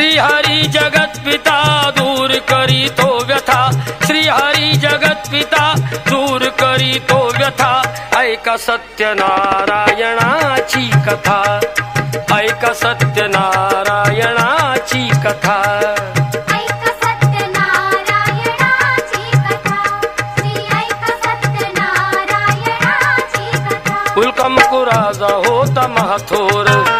श्रीहरी जगत पिता दूर करी तो व्यथा। श्रीहरी जगत पिता दूर करी तो व्यथा। ऐका सत्यनारायणाची कथा। ऐका सत्यनारायणाची कथा। ऐक श्री ऐक सत्यनारायणाची कथा। उल्कमकु राजा होता महाथोर।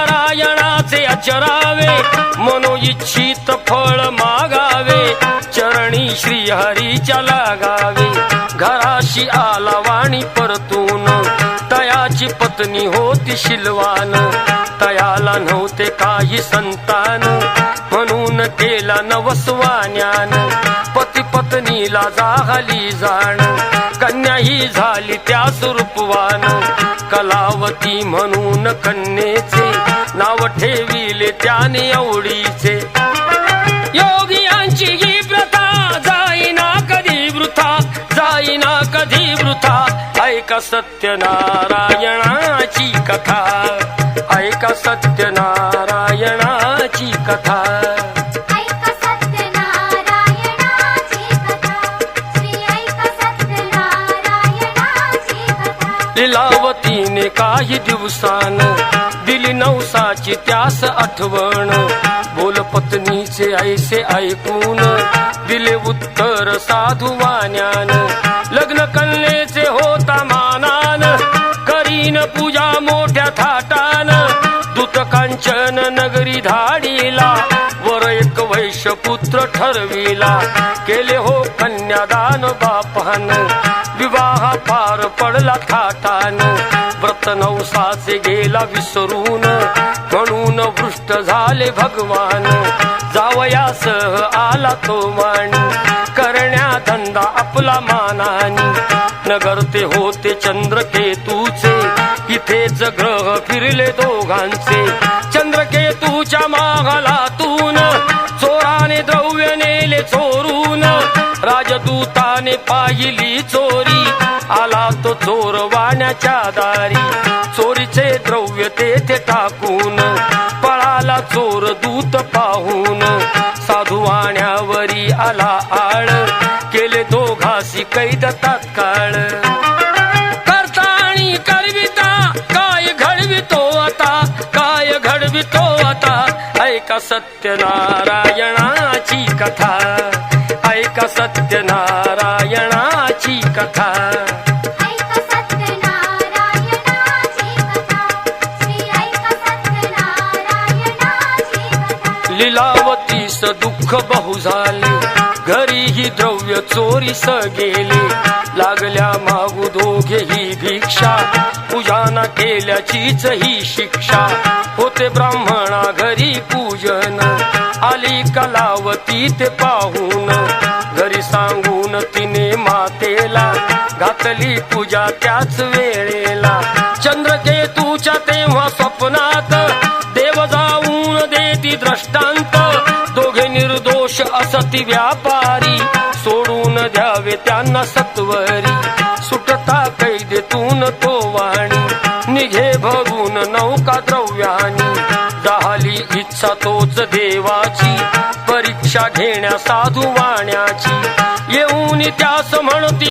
चरावे मनो इच्छित फळ मागावे चरणी श्रीहरीच्या लागावे. घराशी आला वाणी परतून तयाची पत्नी होती शिलवान. तयाला नव्हते काही संतान म्हणून केला नवसवान्यान. ज्ञान पत्नीला जाहली जाण. कन्या ही झाली त्या रूपवान कलावती म्हणून कन्येचे नाव ठेविले त्याने आवडीचे. योगियांची ही प्रथा जाईना कधी वृथा जाईना कधी वृथा. ऐका सत्यनारायणाची कथा. ऐका सत्यनारायणाची कथा. कथा लिलावतीने काही दिवसान. दिली नवसाची त्यास आठवण. बोल पत्नीचे ऐसे ऐकून. दिले उत्तर साधू वाण्यान. लग्न कन्येचे होता मानान. करीन पूजा मोठ्या थाटान. दूत कांचन नगरी धाडीला. वर एक वैश्य पुत्र ठरविला. केले हो कन्यादान बापान पार पडला थाटान. व्रत नवसाचे गेला विसरून. म्हणून भृष्ट झाले भगवान. जावयासह आला तो मान. करण्या धंदा आपला मानानी. नगर ते होते चंद्रकेतूचे. इथेच ग्रह फिरले दोघांचे. चंद्रकेतूच्या मागलातून. चोराने द्रव्य नेले चोर. राजदूताने पाहिली चोरी. आला तो चोर वाण्याच्या दारी. चोरीचे द्रव्य तेथे टाकून पळाला चोर दूत पाहून. साधू वाण्यावरी आला आळ. केले दोघासी कैद तात्काळ. करता करविता काय घडवितो आता? काय घडवितो आता? ऐका सत्यनारायणाची कथा. ऐका सत्यनारायणाची कथा. लिलावतीस दुःख बहु झाले. घरी ही द्रव्य चोरीस गेले. लागल्या मागू दोघे ही पूजा पूजाना केल्याचीच ही शिक्षा. होते ब्राह्मणा घरी पूजन आली कलावती ते पाहून. घरी सांगून तिने मातेला घातली पूजा त्याच वेळेला. चंद्रकेतूच्या तेव्हा स्वप्नात देव जाऊन देती दृष्टांत दोघे निर्दोष असती व्यापारी सोडून द्यावे त्यांना सत्वरी. सुटत कैदेतून तो वाणी निघे भरून नौका द्रव्यानी झाली इच्छा तोच देवाची. परीक्षा घेण्या साधू वाण्याची. येऊन त्यास म्हणती